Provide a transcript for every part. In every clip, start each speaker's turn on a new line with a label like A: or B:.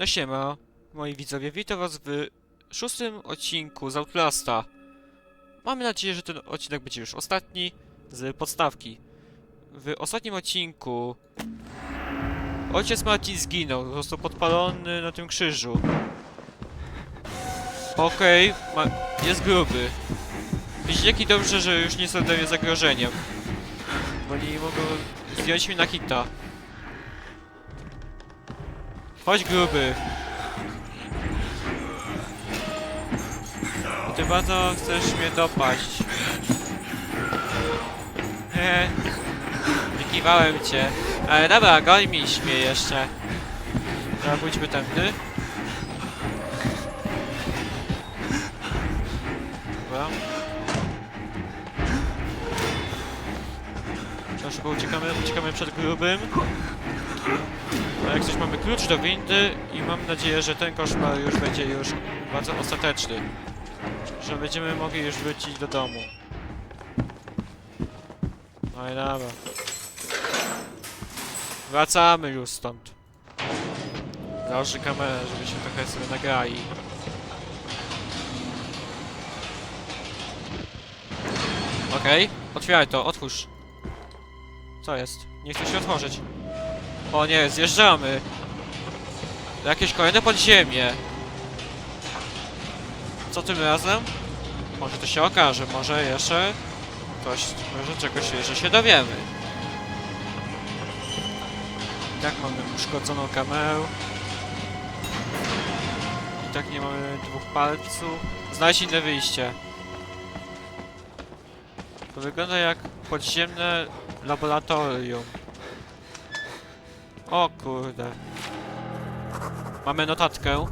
A: No siema, moi widzowie, witam was w szóstym odcinku z Outlasta. Mamy nadzieję, że ten odcinek będzie już ostatni z podstawki. W ostatnim odcinku ojciec Marcin zginął, został podpalony na tym krzyżu. Okej, ma... jest gruby. Bliźniaki dobrze, że już nie są zagrożeniem. Bo nie mogą zdjąć mi na hita. Chodź gruby. Ty bardzo chcesz mnie dopaść. Hehe. Wykiwałem cię. Ale dobra, goń mi śmie jeszcze. Dobra, pójdźmy tędy. Dobra. To szybko uciekamy, uciekamy przed grubym. A jak coś mamy klucz do windy i mam nadzieję, że ten koszmar już będzie już bardzo ostateczny. Że będziemy mogli już wrócić do domu. No i dobra. Wracamy już stąd. Założę kamerę, żebyśmy trochę sobie nagrali. Okej, otwieraj to, otwórz. Co jest? Nie chce się otworzyć. O nie, zjeżdżamy. Jakieś kolejne podziemie. Co tym razem? Może to się okaże, może jeszcze coś, może czegoś jeszcze się dowiemy. I tak mamy uszkodzoną kamerę. I tak nie mamy dwóch palców. Znajdź inne wyjście. To wygląda jak podziemne laboratorium. O kurde. Mamy notatkę.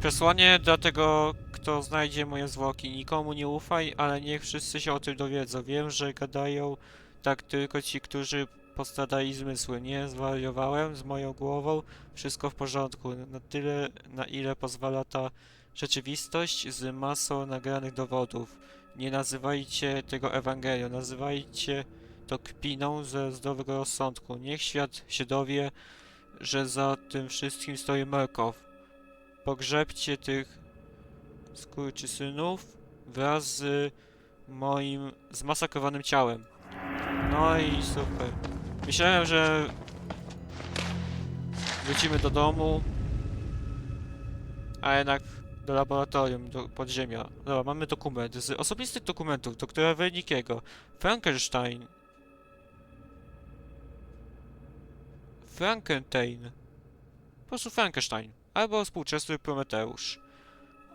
A: Przesłanie dla tego, kto znajdzie moje zwłoki. Nikomu nie ufaj, ale niech wszyscy się o tym dowiedzą. Wiem, że gadają tak tylko ci, którzy postradali zmysły. Nie zwariowałem z moją głową. Wszystko w porządku. Na tyle, na ile pozwala ta rzeczywistość z masą nagranych dowodów. Nie nazywajcie tego Ewangelią. Nazywajcie to kpiną ze zdrowego rozsądku. Niech świat się dowie, że za tym wszystkim stoi Markow. Pogrzebcie tych skurczysynów wraz z moim zmasakrowanym ciałem. No i super. Myślałem, że wrócimy do domu, a jednak do laboratorium, do podziemia. Dobra, mamy dokument z osobistych dokumentów doktora Wernickiego. Frankenstein Frankenstein. Po prostu Frankenstein. Albo współczesny Prometeusz.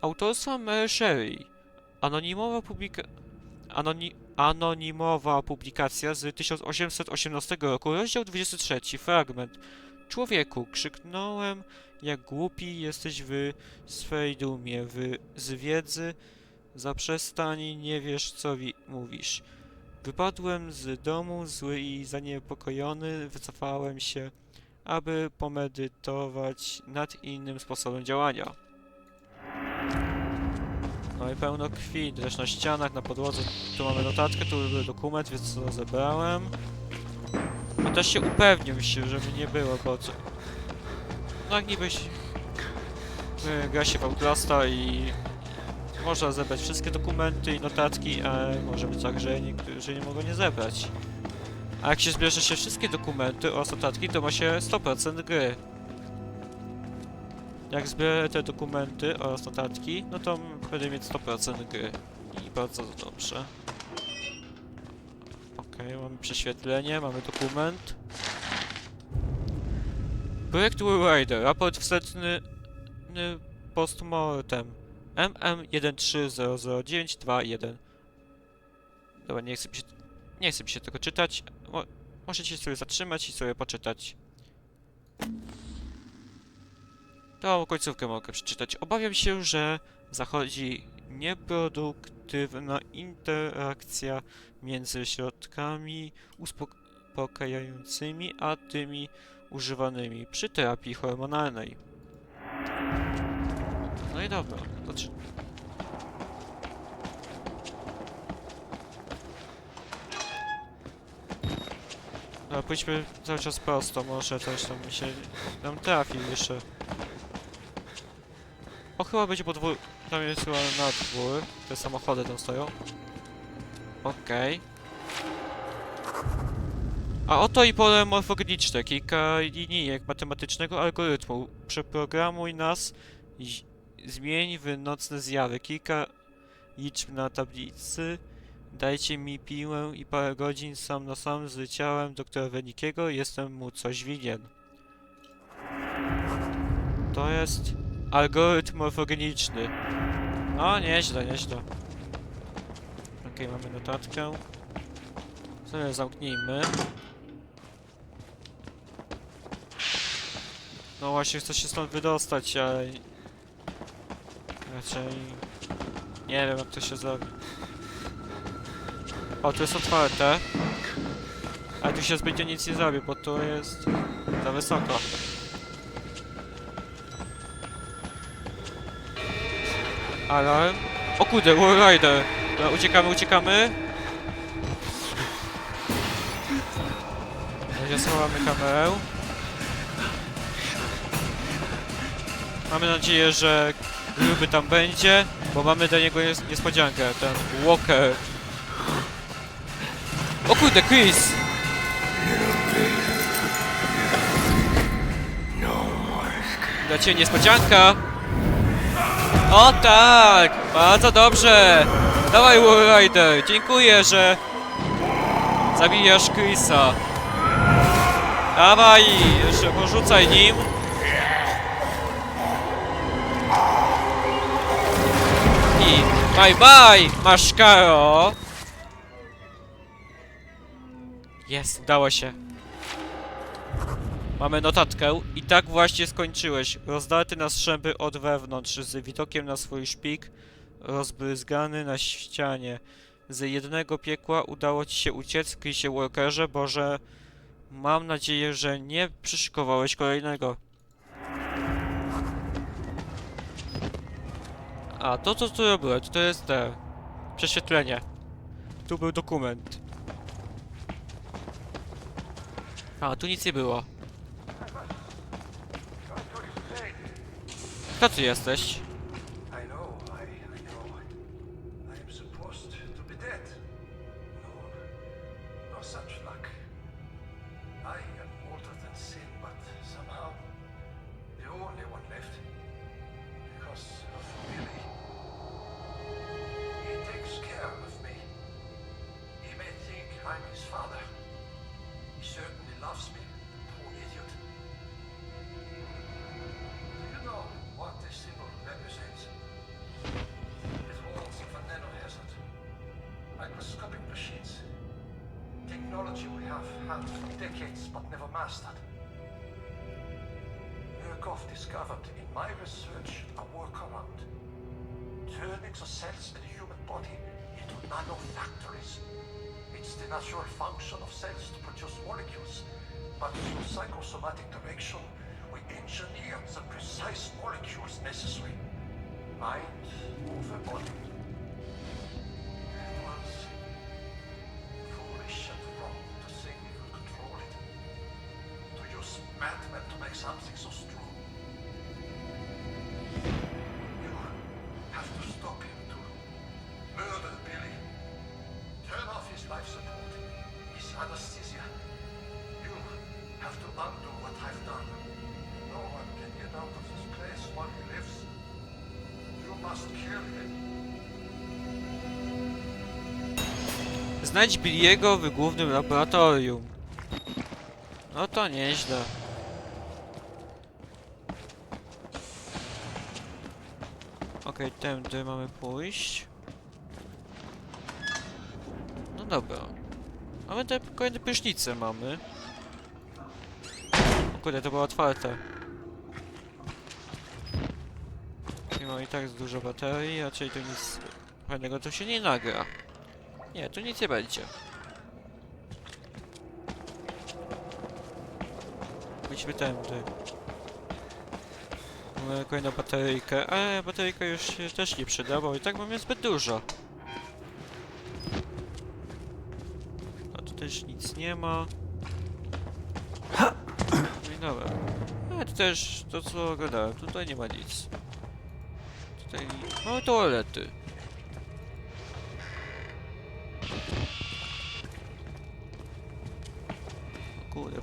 A: Autorstwa Mary Shelley. Anonimowa publika... Anoni... Anonimowa publikacja z 1818 roku, rozdział 23, fragment. Człowieku, krzyknąłem, jak głupi jesteś w swej dumie, w... z wiedzy, zaprzestań, nie wiesz co wi- mówisz. Wypadłem z domu zły i zaniepokojony, wycofałem się, aby pomedytować nad innym sposobem działania. No i pełno krwi, też na ścianach, na podłodze. Tu mamy notatkę, tu był dokument, więc to zebrałem. A też się upewnił się, żeby nie było, bo co... No jak niby się... y, Gra się w Outlasta i... Można zebrać wszystkie dokumenty i notatki, a może być tak, że niektórzy nie mogą nie zebrać. A jak się zbierze się wszystkie dokumenty oraz notatki, to ma się 100% gry. Jak zbierę te dokumenty oraz notatki, no to będę mieć 100% gry. I bardzo dobrze. Okej, mamy prześwietlenie, mamy dokument. Projekt Rider, raport wstępny ny postmortem. MM1300921. Dobra, nie chcę się, nie chcę mi się tego czytać. Mo możecie sobie zatrzymać i sobie poczytać. Tą końcówkę mogę przeczytać. Obawiam się, że zachodzi nieproduktywna interakcja między środkami uspokajającymi a tymi używanymi przy terapii hormonalnej. No i dobra, to czy... No, pójdźmy cały czas prosto, może coś tam mi się nam trafi jeszcze. O, chyba będzie podwór... Tam jest chyba na dwór. Te samochody tam stoją. Okej. A oto i pole morfogeniczne. Kilka linijek matematycznego algorytmu. Przeprogramuj nas. Zmień w nocne zjawy. Kilka liczb na tablicy. Dajcie mi piłę i parę godzin sam na sam z ciałem doktora Wenikiego. Jestem mu coś winien. To jest algorytm morfogeniczny. No, nieźle, nieźle. Okej, mamy notatkę. Sobie zamknijmy. No właśnie, chcę się stąd wydostać, ale... Raczej... Nie wiem, jak to się zrobi. O, tu jest otwarte. Ale tu się zbytnio nic nie zrobi, bo tu jest... za wysoko. Alarm. O kurde, Warrider! Dobra, uciekamy, uciekamy. Będzie schowamy kamerę. Mamy nadzieję, że gruby tam będzie, bo mamy dla niego nies niespodziankę, ten Walker. Kurde, Chris! Dla ciebie niespodzianka! O tak! Bardzo dobrze! Dawaj Warrider! Dziękuję, że zabijasz Chrisa. Dawaj! Jeszcze porzucaj nim. I bye bye, masz karo! Jest, udało się. Mamy notatkę. I tak właśnie skończyłeś. Rozdarty na strzępy od wewnątrz, z widokiem na swój szpik, rozbryzgany na ścianie. Z jednego piekła udało ci się uciec, Chrisie Walkerze, Boże... Mam nadzieję, że nie przyszykowałeś kolejnego. A, to co tu robiłem, to jest te... Prześwietlenie. Tu był dokument. A, tu nic nie było. Kto ty jesteś?
B: For decades but never mastered. Murkoff discovered in my research a workaround. Turning the cells in the human body into nanofactories. It's the natural function of cells to produce molecules, but through psychosomatic direction, we engineer the precise molecules necessary. Mind over body.
A: Znajdź Billiego w głównym laboratorium. No to nieźle. Okej, tędy mamy pójść. No dobra. Mamy te kolejne prysznice mamy. O kurde, to było otwarte. Mimo i tak dużo baterii, raczej tu nic fajnego to się nie nagra. Nie, tu nic nie będzie. Idźmy tędy. Mamy kolejną bateryjkę, ale bateryjka już się też nie przyda, bo i tak mamy zbyt dużo. A tu też nic nie ma. No i dobra. A tu też to co gadałem, tutaj nie ma nic. Tutaj... Mamy toalety.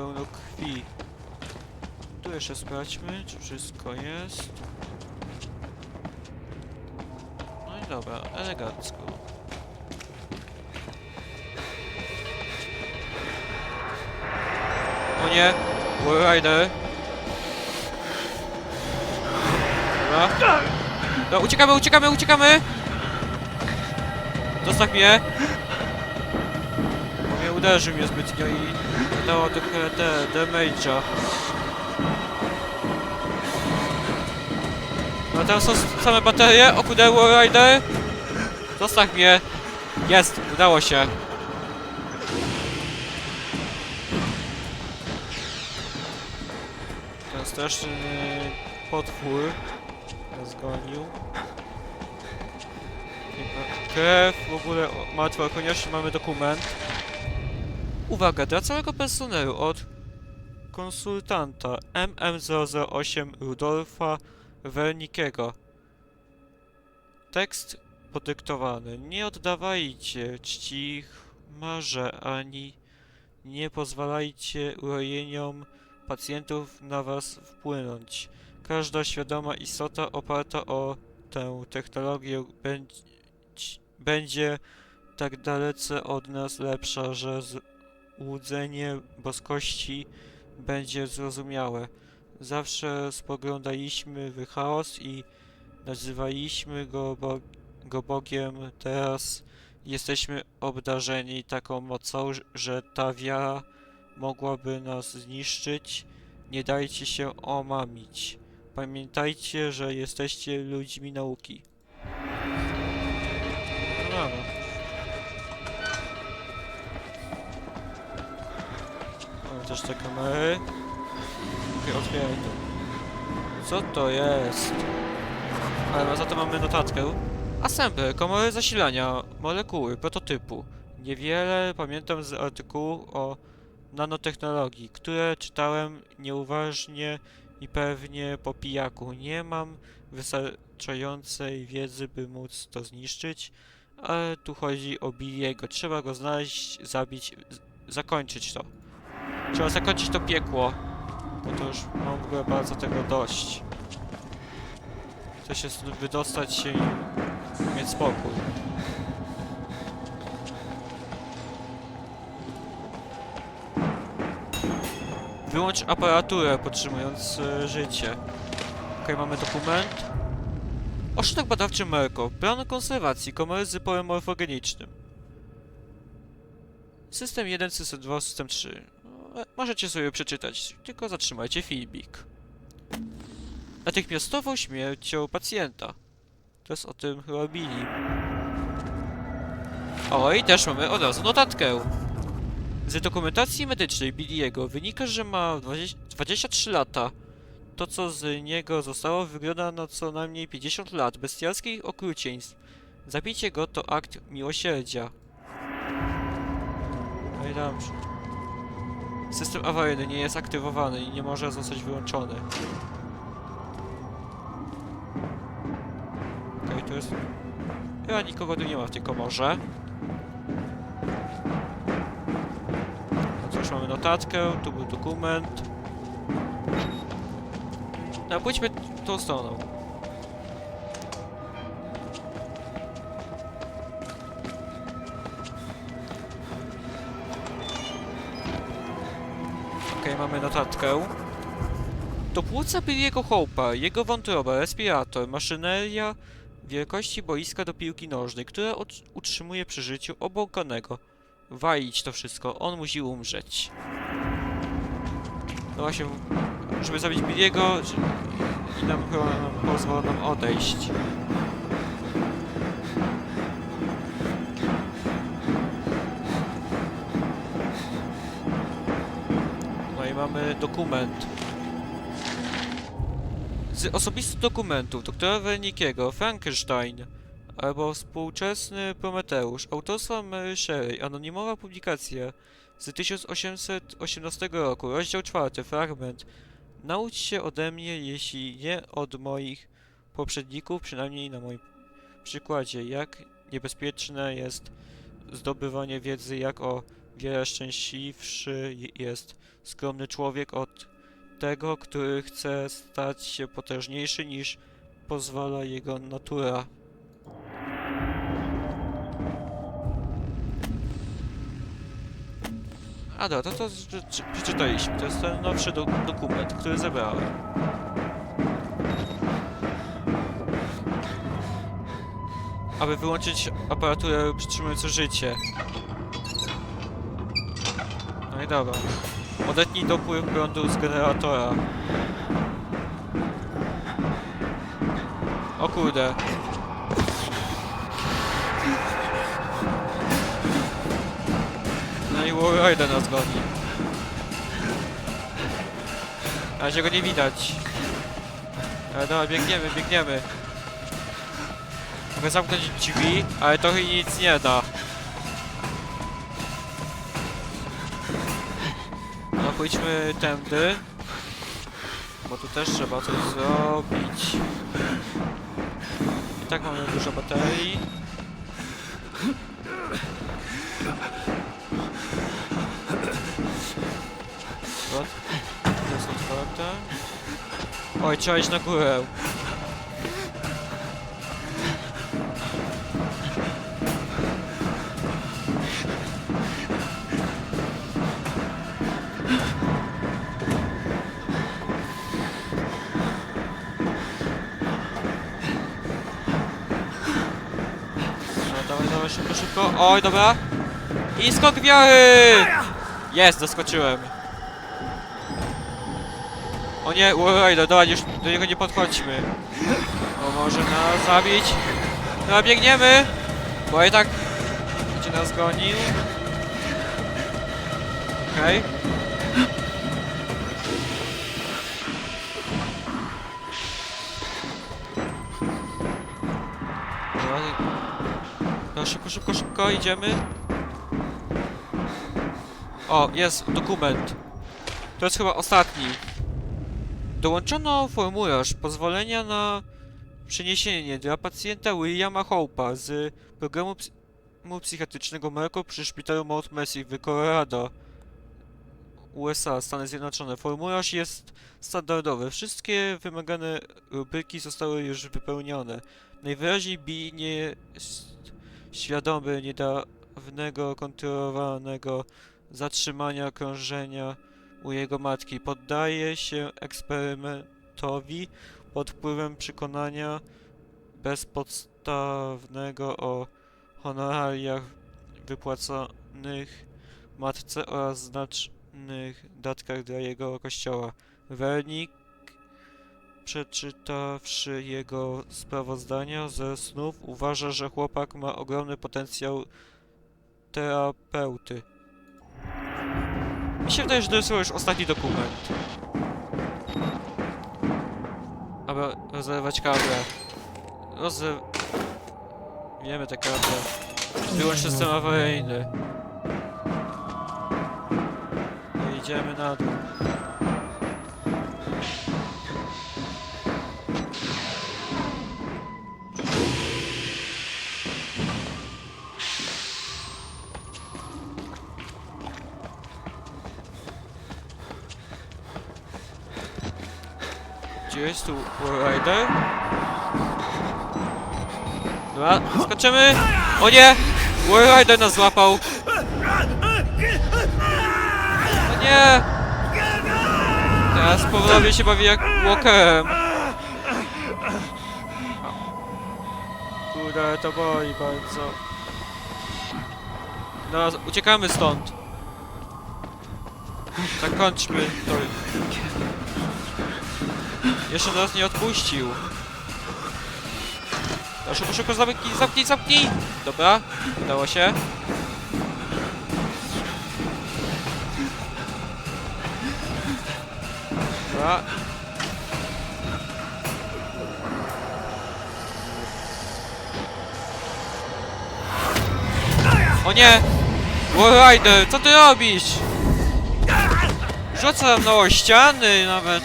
A: Pełno krwi. Tu jeszcze sprawdźmy, czy wszystko jest. No i dobra, elegancko. O nie! Rider! Dobra. No, uciekamy, uciekamy, uciekamy! Zostaw mnie! Uderzył mnie zbytnio i dało trochę te, damage'a. No teraz są same baterie, o kurde, Rider! Zostaw mnie! Jest, udało się. Ten straszny potwór nas gonił. Krew, w ogóle o, martwe koniecznie mamy dokument. Uwaga, dla całego personelu od konsultanta MM008 Rudolfa Wernickiego. Tekst podyktowany. Nie oddawajcie czci marze ani nie pozwalajcie urojeniom pacjentów na was wpłynąć. Każda świadoma istota oparta o tę technologię będzie, będzie tak dalece od nas lepsza, że złudzenie boskości będzie zrozumiałe. Zawsze spoglądaliśmy w chaos i nazywaliśmy go, bo, go Bogiem. Teraz jesteśmy obdarzeni taką mocą, że ta wiara mogłaby nas zniszczyć. Nie dajcie się omamić. Pamiętajcie, że jesteście ludźmi nauki. No dobra. Też te kamery. Okej, otwieraj to. Co to jest? Ale no za to mamy notatkę. Assembler, komory zasilania, molekuły, prototypu. Niewiele pamiętam z artykułu o nanotechnologii, które czytałem nieuważnie i pewnie po pijaku. Nie mam wystarczającej wiedzy, by móc to zniszczyć, ale tu chodzi o Billiego. Trzeba go znaleźć, zabić, zakończyć to. Trzeba zakończyć to piekło, bo to już mam w ogóle bardzo tego dość. Chcę się stąd wydostać i mieć spokój. Wyłącz aparaturę podtrzymując e, życie. Okej, mamy dokument. Ośrodek badawczy Merko. Plan konserwacji komory z zespołem morfogenicznym. System 1, system 2, system 3. E, Możecie sobie przeczytać, tylko zatrzymajcie filmik. Natychmiastową śmiercią pacjenta. Teraz o tym robili. O, i też mamy od razu notatkę. Z dokumentacji medycznej Billiego wynika, że ma 20, 23 lata. To, co z niego zostało, wygląda na co najmniej 50 lat bestialskich okrucieństw. Zabicie go to akt miłosierdzia. No i dobrze. System awaryjny nie jest aktywowany i nie może zostać wyłączony. Okej, tu jest... Chyba nikogo tu nie ma w tej komorze. No cóż, mamy notatkę, tu był dokument. No, pójdźmy tą stroną. Mamy notatkę. To płuca Billiego Hope'a, jego wątroba, respirator, maszyneria wielkości boiska do piłki nożnej, która ut- utrzymuje przy życiu obłąkanego. Walić to wszystko, on musi umrzeć. No właśnie, żeby zabić Billiego, i nam chyba pozwolą nam odejść. Mamy dokument. Z osobistych dokumentów doktora Wernickiego, Frankenstein, albo współczesny Prometeusz, autorstwa Mary Shelley, anonimowa publikacja z 1818 roku, rozdział 4, fragment. Naucz się ode mnie, jeśli nie od moich poprzedników, przynajmniej na moim przykładzie, jak niebezpieczne jest zdobywanie wiedzy, jak o wiele szczęśliwszy jest skromny człowiek od tego, który chce stać się potężniejszy niż pozwala jego natura. A dobra, to to przeczytaliśmy. To jest ten nowszy do, dokument, który zebrałem. Aby wyłączyć aparaturę przytrzymującą życie. No i dobra. Odetnij dopływ prądu z generatora. O kurde. No i Warrider nas goni. Na razie go nie widać. Ale dobra, biegniemy, biegniemy. Mogę zamknąć drzwi, ale to nic nie da. Pójdźmy tędy. Bo tu też trzeba coś zrobić. I tak mamy dużo baterii. Oj, trzeba iść na górę. Szybko. Oj, dobra. I skok wiary! Jest, doskoczyłem. O nie, Warrider, dobra, już do niego nie podchodźmy. Bo może nas zabić. Dobra, biegniemy! Bo i tak będzie nas gonił. Okej. Dobra, no szybko, szybko, szybko, idziemy. O, jest dokument. To jest chyba ostatni. Dołączono formularz pozwolenia na przeniesienie dla pacjenta Williama Hope'a z programu ps psychiatrycznego Merco przy szpitalu Mount Mercy w Colorado, USA, Stany Zjednoczone. Formularz jest standardowy. Wszystkie wymagane rubryki zostały już wypełnione. Najwyraźniej Bi nie jest świadomy niedawnego kontrolowanego zatrzymania krążenia u jego matki. Poddaje się eksperymentowi pod wpływem przekonania bezpodstawnego o honorariach wypłaconych matce oraz znacznych datkach dla jego kościoła. Wernik, przeczytawszy jego sprawozdania ze snów, uważa, że chłopak ma ogromny potencjał terapeuty. Mi się wydaje, że to jest już ostatni dokument. Aby rozerwać kablę. Rozer... Wiemy te kable. Wyłącz system awaryjny. I idziemy na dół. Jest tu Rider? Dobra, skoczymy! O nie! Rider nas złapał! O nie! Teraz powoli się bawi jak Walkerem. Kurde, to boli bardzo. Dobra, uciekamy stąd. Zakończmy to. Jeszcze nas nie odpuścił. No, szybko, szybko, zamknij, zamknij, zamknij! Dobra, udało się. Dobra. O nie! Warrider, co ty robisz? Rzucam no ściany nawet.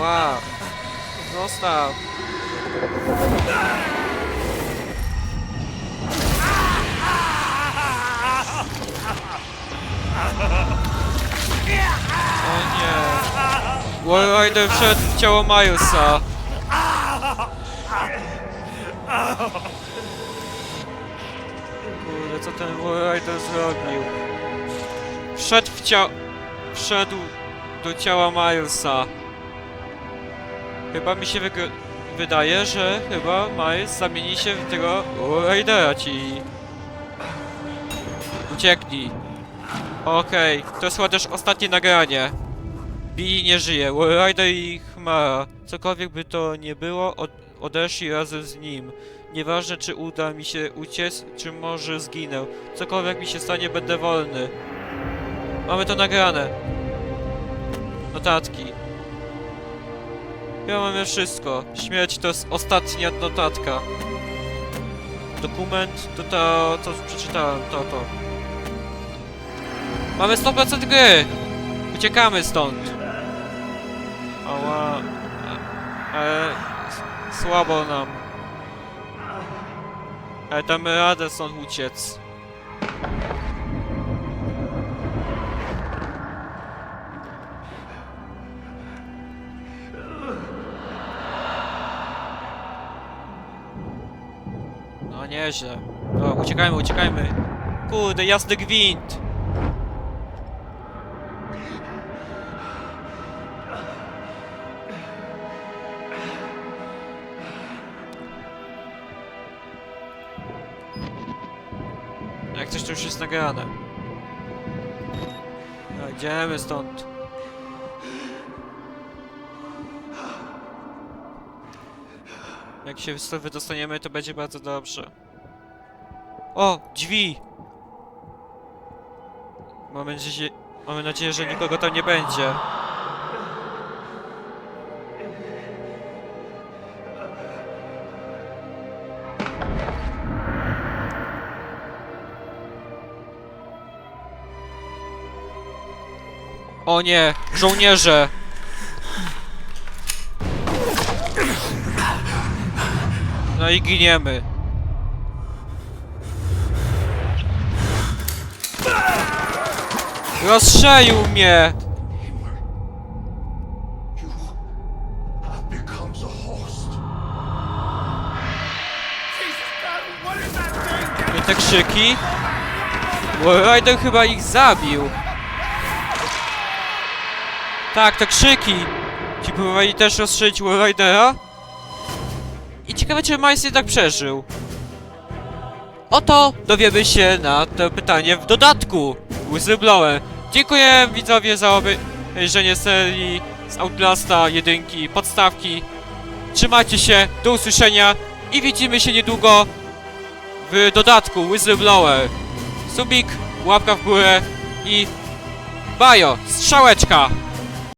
A: Ała! Zostaw! O nie! Warrider wszedł w ciało Milesa! Kurde, co ten Warrider zrobił? Wszedł w ciało... Wszedł do ciała Milesa. Chyba mi się wydaje, że chyba Miles zamieni się w tego Raidera ci. Ucieknij. Okej, to jest chyba też ostatnie nagranie. Billy nie żyje, Rider i Chmara. Cokolwiek by to nie było, od odeszli razem z nim. Nieważne czy uda mi się uciec, czy może zginę. Cokolwiek mi się stanie, będę wolny. Mamy to nagrane. Notatki. Ja mamy wszystko. Śmierć to jest ostatnia notatka. Dokument to to, co przeczytałem, to to. Mamy 100% gry! Uciekamy stąd. Ała. E, Ale s- słabo nam. Ale damy radę stąd uciec. Nieźle. No, uciekajmy, uciekajmy. Kurde, jasny gwint! Jak coś to już jest nagrane. No, idziemy stąd. Jak się stąd wydostaniemy, to będzie bardzo dobrze. O! Drzwi! Mamy nadzieję, mamy nadzieję, że nikogo tam nie będzie. O nie! Żołnierze! No i giniemy. Rozstrzelił mnie! I te krzyki. Rider chyba ich zabił. Tak, te krzyki. Ci próbowali też rozstrzelić Ridera. I ciekawe, czy Miles jednak przeżył. Oto dowiemy się na to pytanie w dodatku. Whistleblower. Dziękuję widzowie za obejrzenie serii z Outlasta, jedynki, podstawki. Trzymajcie się, do usłyszenia i widzimy się niedługo w dodatku Whistleblower. Subik, łapka w górę i bajo, strzałeczka!